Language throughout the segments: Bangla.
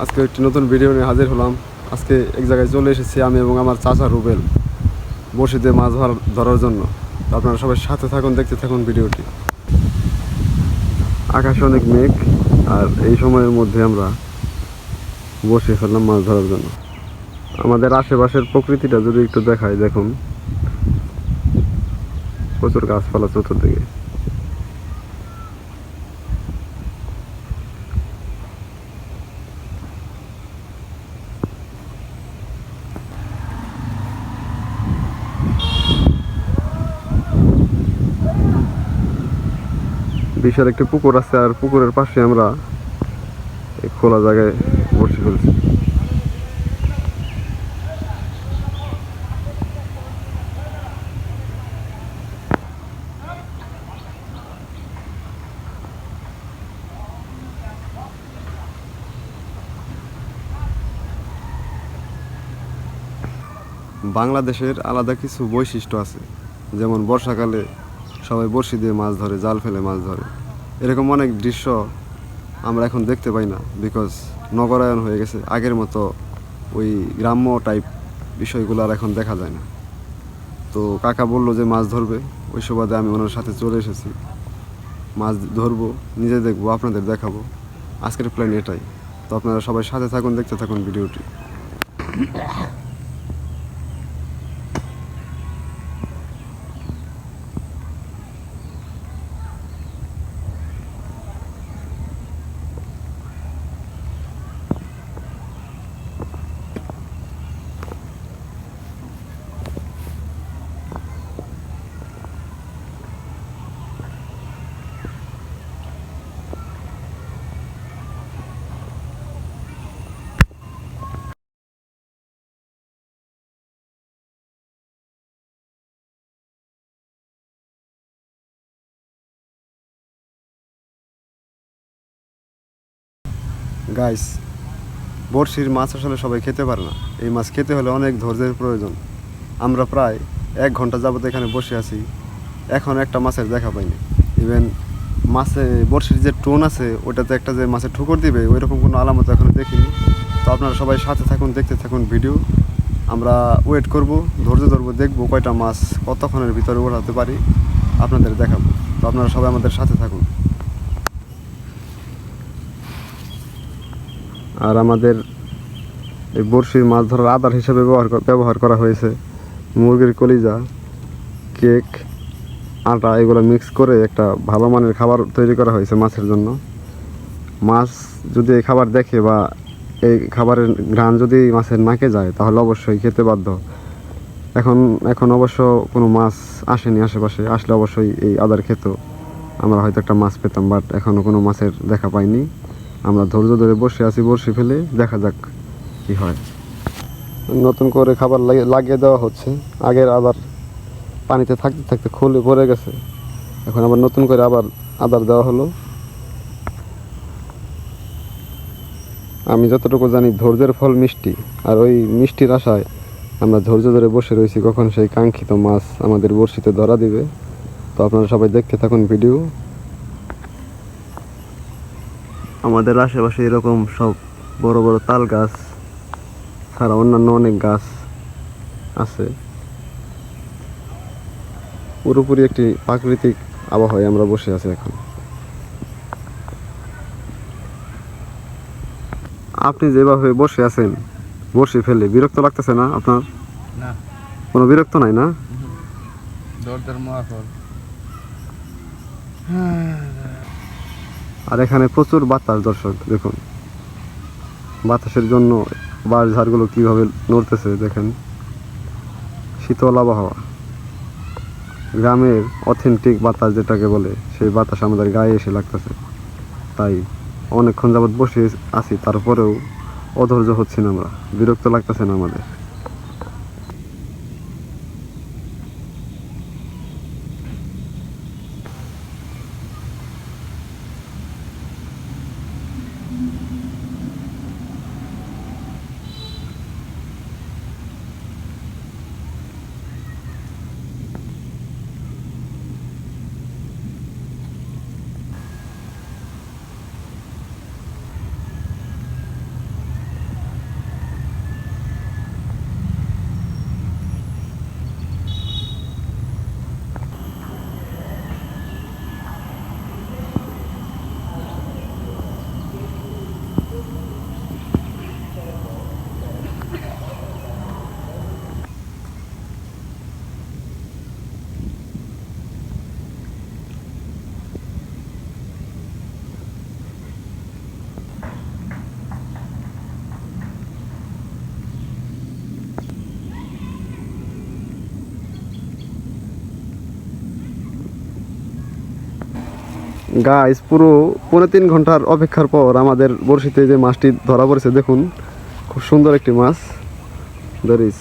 আজকে একটি নতুন ভিডিও নিয়ে হাজির হলাম। আজকে এক জায়গায় চলে এসেছি আমি এবং আমার চাচা রুবেল বসিতে মাছ ধর- ধরার জন্য। আপনারা সবাই সাথে থাকুন, দেখতে থাকুন ভিডিওটি। আকাশে অনেক মেঘ, আর এই সময়ের মধ্যে আমরা বসে ফেললাম মাছ ধরার জন্য। আমাদের আশেপাশের প্রকৃতিটা যদি একটু দেখায় দেখুন। প্রচুর গাছপালা চতুর্দিকে। বিশাল একটি পুকুর আছে আর পুকুরের পাশে আমরা খোলা জায়গায় বসে ফেলছি। বাংলাদেশের আলাদা কিছু বৈশিষ্ট্য আছে, যেমন বর্ষাকালে সবাই বড়শি দিয়ে মাছ ধরে, জাল ফেলে মাছ ধরে। এরকম অনেক দৃশ্য আমরা এখন দেখতে পাই না বিকজ নগরায়ন হয়ে গেছে। আগের মতো ওই গ্রাম্য টাইপ বিষয়গুলো আর এখন দেখা যায় না। তো কাকা বলল যে মাছ ধরবে। ওই সুবাদে আমি ওনার সাথে চলে এসেছি। মাছ ধরবো, নিজে দেখব, আপনাদের দেখাবো। আজকের প্ল্যান এটাই। তো আপনারা সবাই সাথে থাকুন, দেখতে থাকুন ভিডিওটি। গাইস বড়শির মাছ আসলে সবাই খেতে পারে না। এই মাছ খেতে হলে অনেক ধৈর্যের প্রয়োজন। আমরা প্রায় এক ঘণ্টা যাবত এখানে বসে আছি। এখন একটা মাছের দেখা পাইনি। ইভেন মাছে, বড়শির যে টোন আছে, ওটাতে একটা যে মাছের ঠুকর দিবে ওই রকম কোনো আলামত এখনও দেখিনি। তো আপনারা সবাই সাথে থাকুন, দেখতে থাকুন ভিডিও। আমরা ওয়েট করব, ধৈর্য ধরবো, দেখব কয়টা মাছ কতক্ষণের ভিতরে ওঠাতে পারি। আপনাদের দেখাবো। তো আপনারা সবাই আমাদের সাথে থাকুন। আর আমাদের এই বড়শির মাছ ধরার আদার হিসেবে ব্যবহার ব্যবহার করা হয়েছে। মুরগির কলিজা, কেক, আটা, এগুলো মিক্স করে একটা ভালো মানের খাবার তৈরি করা হয়েছে মাছের জন্য। মাছ যদি এই খাবার দেখে বা এই খাবারের ঘ্রাণ যদি মাছের নাকে যায়, তাহলে অবশ্যই খেতে বাধ্য। এখন এখন অবশ্য কোনো মাছ আসেনি আশেপাশে, আসলে অবশ্যই এই আদার খেত আমরা হয়তো একটা মাছ পেতাম, বাট এখনও কোনো মাছের দেখা পাইনি। আমরা ধৈর্য ধরে বসে আছি, বসে ফেলে দেখা যাক কি হয়। নতুন করে খাবার লাগি- লাগিয়ে দেওয়া হচ্ছে। আগের আবার পানিতে থাকতে থাকতে খুলে পড়ে গেছে। এখন আবার নতুন করে আবার আদার দেওয়া হলো। আমি যতটুকু জানি ধৈর্যের ফল মিষ্টি, আর ওই মিষ্টির আশায় আমরা ধৈর্য ধরে বসে রয়েছি। কখন সেই কাঙ্ক্ষিত মাছ আমাদের বড়শিতে ধরা দিবে। তো আপনারা সবাই দেখতে থাকুন ভিডিও। আমাদের আশেপাশে এরকম সব বড় বড় তাল গাছ ছাড়া অন্যান্য অনেক গাছ আছে। পুরোপুরি একটি প্রাকৃতিক আবহাওয়ায় আমরা বসে আছি এখন। আপনি যেভাবে বসে আছেন বসে ফেলে বিরক্ত লাগতেছে না আপনার? কোনো বিরক্ত নাই না? দরদার মহাফল আর এখানে প্রচুর বাতাস, দর্শক, দেখুন। বাতাসের জন্য বাঁশ ঝাড়গুলো কীভাবে নড়তেছে, দেখেন। শীতল আবহাওয়া। গ্রামের অথেন্টিক বাতাস যেটাকে বলে, সেই বাতাস আমাদের গায়ে এসে লাগতেছে। তাই অনেকক্ষণ যাবৎ বসে আছি, তারপরেও অধৈর্য হচ্ছি না আমরা। বিরক্ত লাগতেছে না আমাদের। গাইস পুরো পৌনে তিন ঘণ্টার অপেক্ষার পর আমাদের বড়শিতে যে মাছটি ধরা পড়েছে দেখুন খুব সুন্দর একটি মাছ। দরিস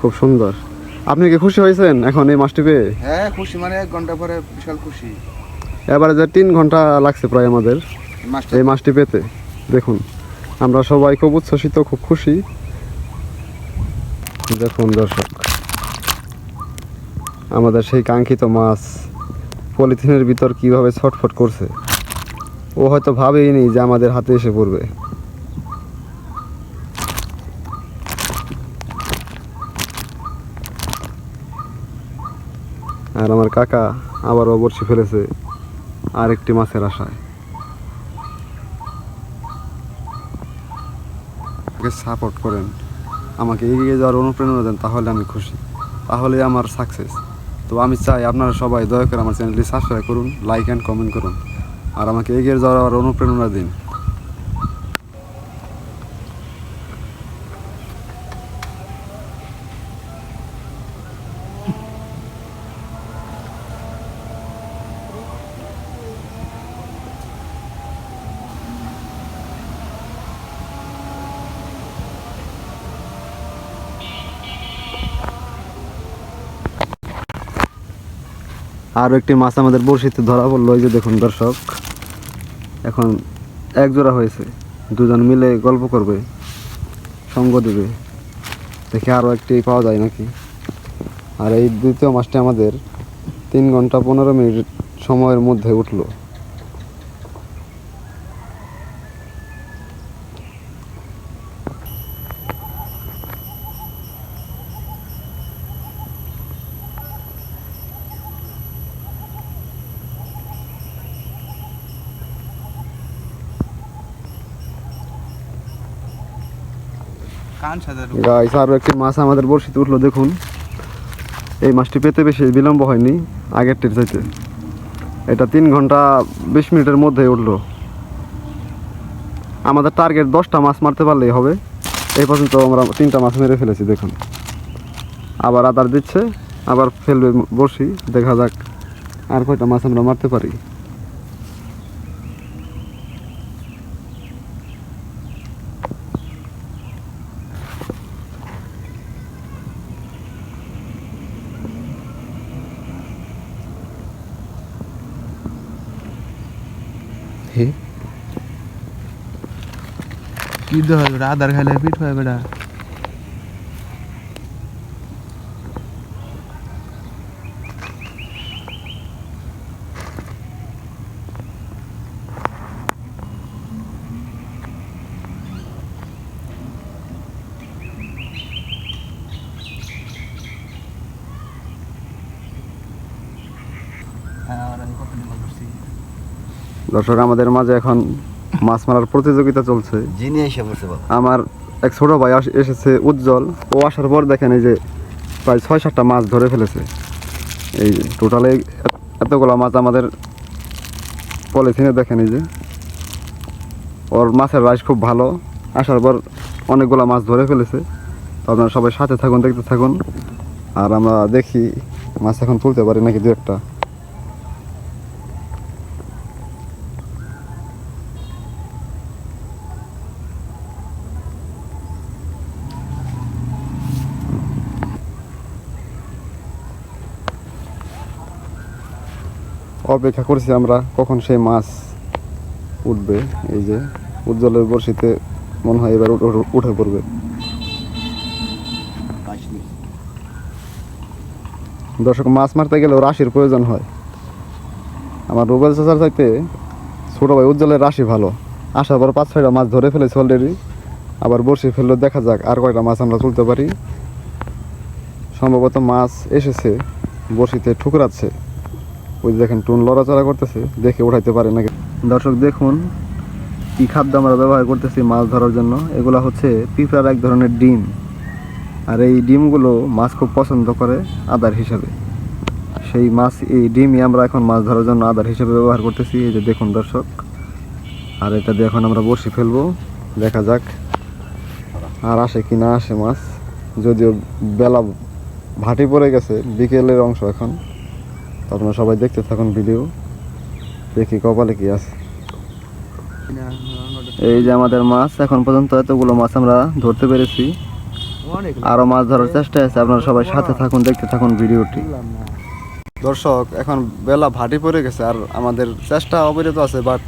খুব সুন্দর। আপনি কি খুশি হয়েছেন এখন এই মাছটি পেয়ে? হ্যাঁ খুশি মানে এক ঘণ্টা পরে বিশাল খুশি। এবারে যে তিন ঘণ্টা লাগছে প্রায় আমাদের এই মাছটি পেতে দেখুন। আমরা সবাই খুব উচ্ছ্বসিত খুব খুশি। দেখুন দর্শক। আমাদের সেই কাঙ্ক্ষিত মাছ পলিথিনের ভিতর কীভাবে ছটফট করছে, ও হয়তো ভাবেই নি যে আমাদের হাতে এসে পড়বে। আর আমার কাকা আবারও বড়শি ফেলেছে আরেকটি মাছের আশায়। সাপোর্ট করেন, আমাকে এগিয়ে যাওয়ার অনুপ্রেরণা দেন, তাহলে আমি খুশি। তাহলে আমার সাকসেস তো আমি চাই আপনারা সবাই দয়া করে আমার চ্যানেলটি সাবস্ক্রাইব করুন লাইক অ্যান্ড কমেন্ট করুন। আর আমাকে এগিয়ে যাওয়ার অনুপ্রেরণা দিন। আরও একটি মাছ আমাদের বড়শিতে ধরা পড়ল ওই যে দেখুন দর্শক, এখন এক জোড়া হয়েছে। দুজন মিলে গল্প করবে, সঙ্গ দেবে। দেখি আরও একটি পাওয়া যায় নাকি? আর এই দ্বিতীয় মাছটি আমাদের তিন ঘণ্টা পনেরো মিনিট সময়ের মধ্যে উঠল। গাইস আরও একটি মাছ আমাদের বড়শিতে উঠল, দেখুন। এই মাছটি পেতে বেশি বিলম্ব হয়নি আগেরটির চাইতে। এটা তিন ঘণ্টা বিশ মিনিটের মধ্যে উঠল। আমাদের টার্গেট দশটা মাছ মারতে পারলেই হবে। এই পর্যন্ত আমরা তিনটা মাছ মেরে ফেলেছি, দেখুন। আবার আদার দিচ্ছে, আবার ফেলবে বড়শি, দেখা যাক আর কয়টা মাছ আমরা মারতে পারি। কি দে বেটা আদার খাইলে পিঠ হয় বেটা। দর্শক আমাদের মাঝে এখন মাছ মারার প্রতিযোগিতা চলছে। যিনি এসে বসে আমার এক ছোট ভাই এসেছে উজ্জ্বল। ও আসার পর দেখেন এই যে প্রায় ছয় সাতটা মাছ ধরে ফেলেছে। এই যে টোটালে এতগুলো মাছ আমাদের পলিথিনে দেখেন এই যে। ওর মাছের রাইস খুব ভালো। আসার পর অনেকগুলো মাছ ধরে ফেলেছে। তো আপনারা সবাই সাথে থাকুন দেখতে থাকুন। আর আমরা দেখি মাছ এখন তুলতে পারি নাকি দু একটা। অপেক্ষা করছি আমরা কখন সেই মাছ উঠবে, এই যে উজ্জ্বলের বড়শিতে মনে হয় এবার উঠে- পড়বে। দর্শক, মাছ মারতে গেলেও রাশির প্রয়োজন হয়। আমার রুবেল চাচার চাইতে ছোটো ভাই উজ্জ্বলের রাশি ভালো। আসার পর পাঁচ ছয়টা মাছ ধরে ফেলেছে অলরেডি আবার বড়শি ফেললে, দেখা যাক আর কয়টা মাছ আমরা তুলতে পারি। সম্ভবত মাছ এসেছে, বড়শিতে ঠুকরাচ্ছে। ওই দেখেন টুন লড়াচড়া করতেছে, দেখে উঠাইতে পারে নাকি? দর্শক, দেখুন কি খাদ্য আমরা ব্যবহার করতেছি মাছ ধরার জন্য। এগুলো হচ্ছে পিঁপড়ার এক ধরনের ডিম। আর এই ডিমগুলো মাছ খুব পছন্দ করে আদার হিসাবে। সেই মাছ, এই ডিমই আমরা এখন মাছ ধরার জন্য আদার হিসেবে ব্যবহার করতেছি। এই যে দেখুন দর্শক, আর এটা দিয়ে এখন আমরা বসি ফেলব। দেখা যাক আর আসে কি না আসে মাছ। যদিও বেলা ভাটি পড়ে গেছে, বিকেলের অংশ এখন। আপনারা সবাই দেখতে থাকুন ভিডিও। দেখি কপালে কি আছে। এই যে আমাদের মাছ, এখন পর্যন্ত এতগুলো মাছ আমরা ধরতে পেরেছি। আরও মাছ ধরার চেষ্টা আছে, আপনারা সবাই সাথে থাকুন, দেখতে থাকুন ভিডিওটি। দর্শক, এখন বেলা ভাটি পড়ে গেছে, আর আমাদের চেষ্টা অবিরত আছে বাট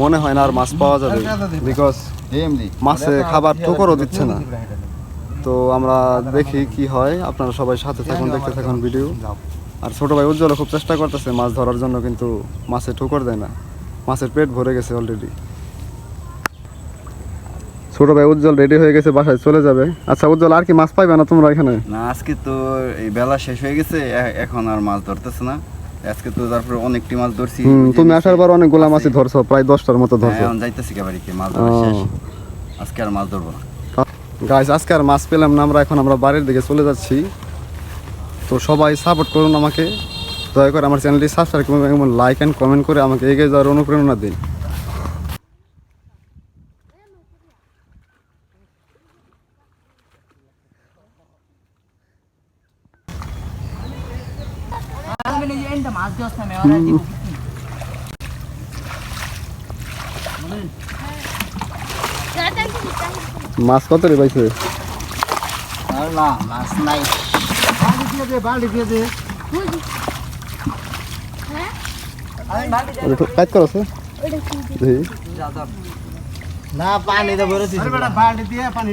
মনে হয় না আর মাছ পাওয়া যাবে। বিকজ মাছে খাবার ঠোকরও দিচ্ছে না। তো আমরা দেখি কি হয়, আপনারা সবাই সাথে থাকুন, দেখতে থাকুন ভিডিও। আর ছোট ভাই উজ্জ্বল খুব চেষ্টা করতেছে মাছ ধরার জন্য কিন্তু মাছে ঠোকর দেয় না। মাছের পেট ভরে গেছে অলরেডি ছোট ভাই উজ্জ্বল রেডি হয়ে গেছে বাসায় চলে যাবে। আচ্ছা উজ্জ্বল আর কি মাছ পাইবে না তোমরা এখানে? না আজকে তো এই বেলা শেষ হয়ে গেছে এখন আর মাছ ধরতেছে না। আজকে তো তারপরে অনেকটি মাছ ধরছি। তুমি আসার পর অনেকগুলা আছে। মাছই ধরছো প্রায় দশটার মতো হ্যাঁ, ধরছো। এখন যাইতেছি কে বাড়িতে মাছ ধরা শেষ। আজকে আর মাছ ধরবো না। গাইস আজকে আর মাছ পেলাম না আমরা এখন আমরা বাড়ির দিকে চলে যাচ্ছি। তো সবাই সাপোর্ট করুন আমাকে। দয়া করে আমার চ্যানেলটি সাবস্ক্রাইব করুন এবং লাইক অ্যান্ড কমেন্ট করে আমাকে এগিয়ে যাওয়ার অনুপ্রেরণা দিন। মাছ কত না মেওয়ারা না মাছ কত রে পাইছে না মাছ নাই কাজ করছে দেখি না পানি তো বড় বালতি দিয়ে পানি